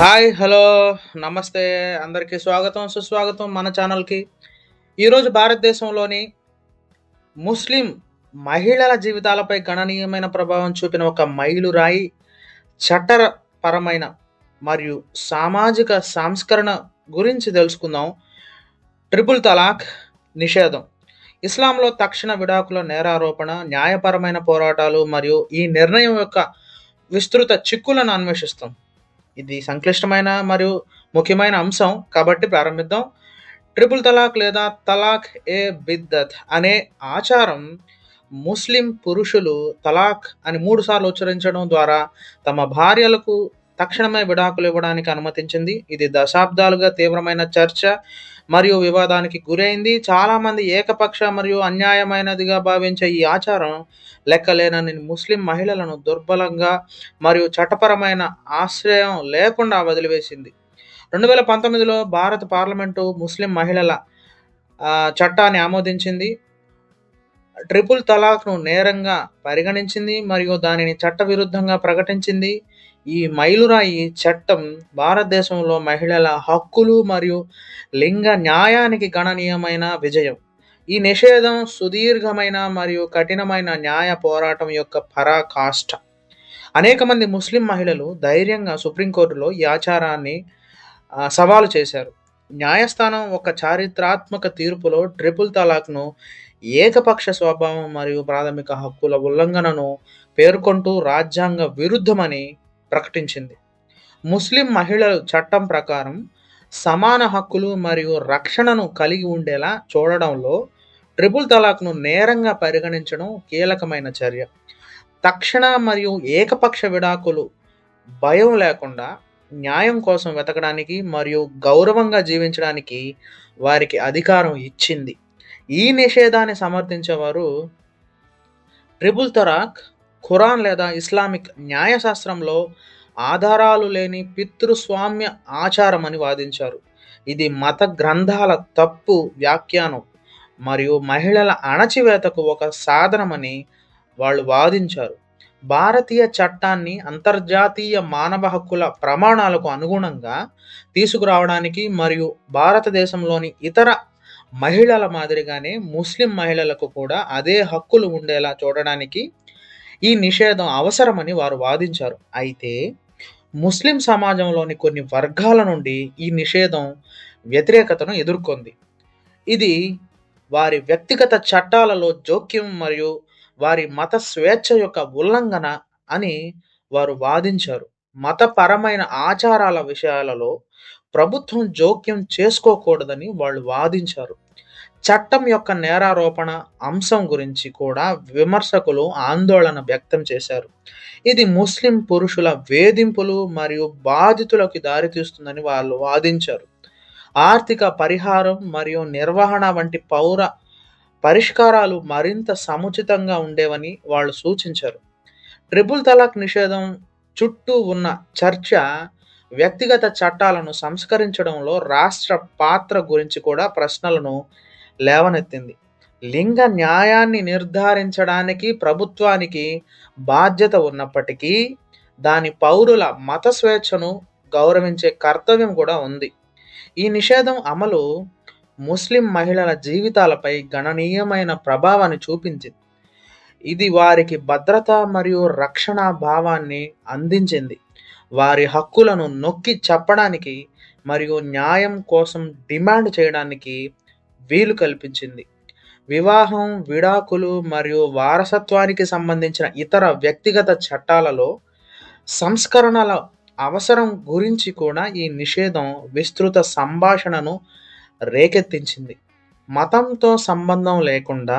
Hi hello నమస్తే. అందరికీ స్వాగతం సుస్వాగతం మన ఛానల్కి. ఈరోజు భారతదేశంలోని ముస్లిం మహిళల జీవితాలపై గణనీయమైన ప్రభావం చూపిన ఒక మైలురాయి చట్టపరమైన మరియు సామాజిక సంస్కరణ గురించి తెలుసుకుందాం. ట్రిపుల్ తలాక్ నిషేధం. ఇస్లాంలో తక్షణ విడాకుల నేరారోపణ న్యాయపరమైన పోరాటాలు మరియు ఈ నిర్ణయం యొక్క విస్తృత చిక్కులను అన్వేషిస్తాం. ఇది సంక్లిష్టమైన మరియు ముఖ్యమైన అంశం కాబట్టి ప్రారంభిద్దాం. ట్రిపుల్ తలాక్ లేదా తలాక్ ఏ బిద్దత్ అనే ఆచారం ముస్లిం పురుషులు తలాక్ అని మూడు సార్లు ఉచ్చరించడం ద్వారా తమ భార్యలకు తక్షణమే విడాకులు ఇవ్వడానికి అనుమతించింది. ఇది దశాబ్దాలుగా తీవ్రమైన చర్చ మరియు వివాదానికి గురైంది. చాలామంది ఏకపక్ష మరియు అన్యాయమైనదిగా భావించే ఈ ఆచారం లెక్కలేనని ముస్లిం మహిళలను దుర్బలంగా మరియు చట్టపరమైన ఆశ్రయం లేకుండా వదిలివేసింది. రెండు వేల పంతొమ్మిదిలో భారత పార్లమెంటు ముస్లిం మహిళల చట్టాన్ని ఆమోదించింది. ట్రిపుల్ తలాక్ను నేరంగా పరిగణించింది మరియు దానిని చట్టవిరుద్ధంగా ప్రకటించింది. ఈ మైలురాయి చట్టం భారతదేశంలో మహిళల హక్కులు మరియు లింగ న్యాయానికి గణనీయమైన విజయం. ఈ నిషేధం సుదీర్ఘమైన మరియు కఠినమైన న్యాయ పోరాటం యొక్క పరాకాష్ఠ అనేక మంది ముస్లిం మహిళలు ధైర్యంగా సుప్రీంకోర్టులో ఈ ఆచారాన్ని సవాలు చేశారు. న్యాయస్థానం ఒక చారిత్రాత్మక తీర్పులో ట్రిపుల్ తలాక్ను ఏకపక్ష స్వభావం మరియు ప్రాథమిక హక్కుల ఉల్లంఘనను పేర్కొంటూ రాజ్యాంగ విరుద్ధమని ప్రకటించింది. ముస్లిం మహిళలు చట్టం ప్రకారం సమాన హక్కులు మరియు రక్షణను కలిగి ఉండేలా చూడడంలో ట్రిపుల్ తలాక్ను నేరంగా పరిగణించడం కీలకమైన చర్య. తక్షణ మరియు ఏకపక్ష విడాకులు భయం లేకుండా న్యాయం కోసం వెతకడానికి మరియు గౌరవంగా జీవించడానికి వారికి అధికారం ఇచ్చింది. ఈ నిషేధాన్ని సమర్థించేవారు ట్రిపుల్ తరాక్ ఖురాన్ లేదా ఇస్లామిక్ న్యాయశాస్త్రంలో ఆధారాలు లేని పితృస్వామ్య ఆచారం అని వాదించారు. ఇది మత గ్రంథాల తప్పు వ్యాఖ్యానం మరియు మహిళల అణచివేతకు ఒక సాధనమని వాళ్ళు వాదించారు. భారతీయ చట్టాన్ని అంతర్జాతీయ మానవ హక్కుల ప్రమాణాలకు అనుగుణంగా తీసుకురావడానికి మరియు భారతదేశంలోని ఇతర మహిళల మాదిరిగానే ముస్లిం మహిళలకు కూడా అదే హక్కులు ఉండేలా చూడడానికి ఈ నిషేధం అవసరమని వారు వాదించారు. అయితే ముస్లిం సమాజంలోని కొన్ని వర్గాల నుండి ఈ నిషేధం వ్యతిరేకతను ఎదుర్కొంది. ఇది వారి వ్యక్తిగత చట్టాలలో జోక్యం మరియు వారి మత స్వేచ్ఛ యొక్క ఉల్లంఘన అని వారు వాదించారు. మతపరమైన ఆచారాల విషయాలలో ప్రభుత్వం జోక్యం చేసుకోకూడదని వాళ్ళు వాదించారు. చట్టం యొక్క నేరారోపణ అంశం గురించి కూడా విమర్శకులు ఆందోళన వ్యక్తం చేశారు. ఇది ముస్లిం పురుషుల వేధింపులు మరియు బాధితులకు దారితీస్తుందని వాళ్ళు వాదించారు. ఆర్థిక పరిహారం మరియు నిర్వహణ వంటి పౌర పరిష్కారాలు మరింత సముచితంగా ఉండేవని వాళ్ళు సూచించారు. ట్రిపుల్ తలాక్ నిషేధం చుట్టూ ఉన్న చర్చ వ్యక్తిగత చట్టాలను సంస్కరించడంలో రాష్ట్ర పాత్ర గురించి కూడా ప్రశ్నలను లేవనెత్తింది. లింగ న్యాయాన్ని నిర్ధారించడానికి ప్రభుత్వానికి బాధ్యత ఉన్నప్పటికీ దాని పౌరుల మత స్వేచ్ఛను గౌరవించే కర్తవ్యం కూడా ఉంది. ఈ నిషేధం అమలు ముస్లిం మహిళల జీవితాలపై గణనీయమైన ప్రభావాన్ని చూపించింది. ఇది వారికి భద్రత మరియు రక్షణ భావాన్ని అందించింది. వారి హక్కులను నొక్కి చెప్పడానికి మరియు న్యాయం కోసం డిమాండ్ చేయడానికి వీలు కల్పించింది. వివాహం విడాకులు మరియు వారసత్వానికి సంబంధించిన ఇతర వ్యక్తిగత చట్టాలలో సంస్కరణల అవసరం గురించి కూడా ఈ నిషేధం విస్తృత సంభాషణను రేకెత్తించింది. మతంతో సంబంధం లేకుండా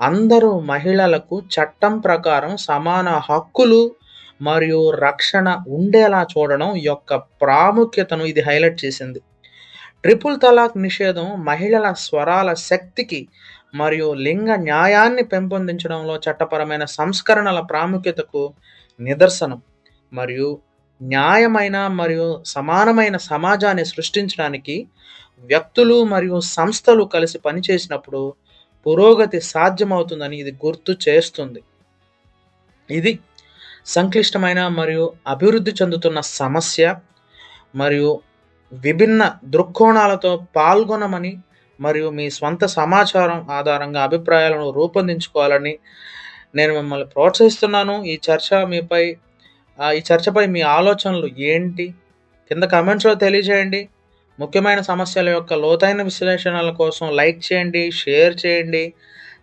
అందరూ మహిళలకు చట్టం ప్రకారం సమాన హక్కులు మరియు రక్షణ ఉండేలా చూడడం యొక్క ప్రాముఖ్యతను ఇది హైలైట్ చేసింది. ట్రిపుల్ తలాక్ నిషేధం మహిళల స్వరాల శక్తికి మరియు లింగ న్యాయాన్ని పెంపొందించడంలో చట్టపరమైన సంస్కరణల ప్రాముఖ్యతకు నిదర్శనం మరియు న్యాయమైన మరియు సమానమైన సమాజాన్ని సృష్టించడానికి వ్యక్తులు మరియు సంస్థలు కలిసి పనిచేసినప్పుడు పురోగతి సాధ్యమవుతుందని ఇది గుర్తు చేస్తుంది. ఇది సంక్లిష్టమైన మరియు అభివృద్ధి చెందుతున్న సమస్య మరియు విభిన్న దృక్కోణాలతో పాల్గొనమని మరియు మీ స్వంత సమాచారం ఆధారంగా అభిప్రాయాలను రూపొందించుకోవాలని నేను మిమ్మల్ని ప్రోత్సహిస్తున్నాను. ఈ చర్చ మీపై ఈ చర్చపై మీ ఆలోచనలు ఏంటి? కింద కమెంట్స్లో తెలియజేయండి. ముఖ్యమైన సమస్యల యొక్క లోతైన విశ్లేషణల కోసం లైక్ చేయండి షేర్ చేయండి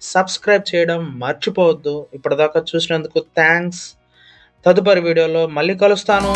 సబ్స్క్రైబ్ చేయడం మర్చిపోవద్దు. ఇప్పటిదాకా చూసినందుకు థ్యాంక్స్. తదుపరి వీడియోలో మళ్ళీ కలుస్తాను.